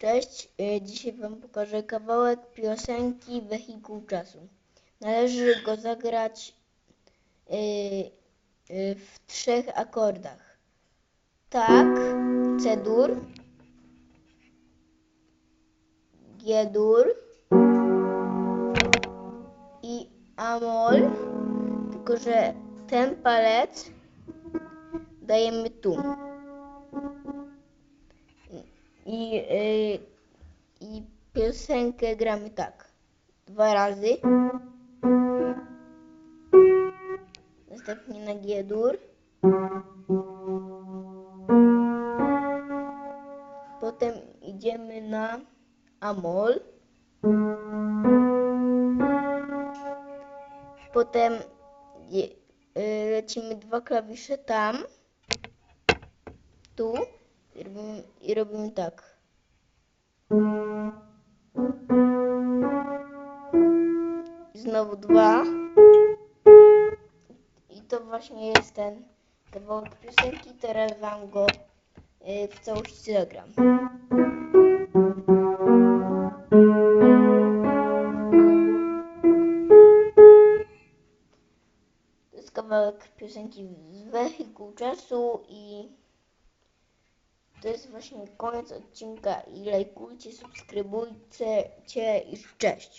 Cześć, y, dzisiaj Wam pokażę kawałek piosenki Wehikuł Czasu. Należy go zagrać y, y, w trzech akordach. Tak, C-dur, G-dur i A-moll, tylko że ten palec dajemy tu. I, y, I piosenkę gramy tak. Dwa razy. Następnie na G-dur. Potem idziemy na Amol. Potem y, lecimy dwa klawisze tam. Tu. I robimy, i robimy tak. Znowu dwa. I to właśnie jest ten kawałek piosenki. Teraz wam go y, w całości zagram. To jest kawałek piosenki z wehikuł czasu i to jest właśnie koniec odcinka i lajkujcie, subskrybujcie i cześć.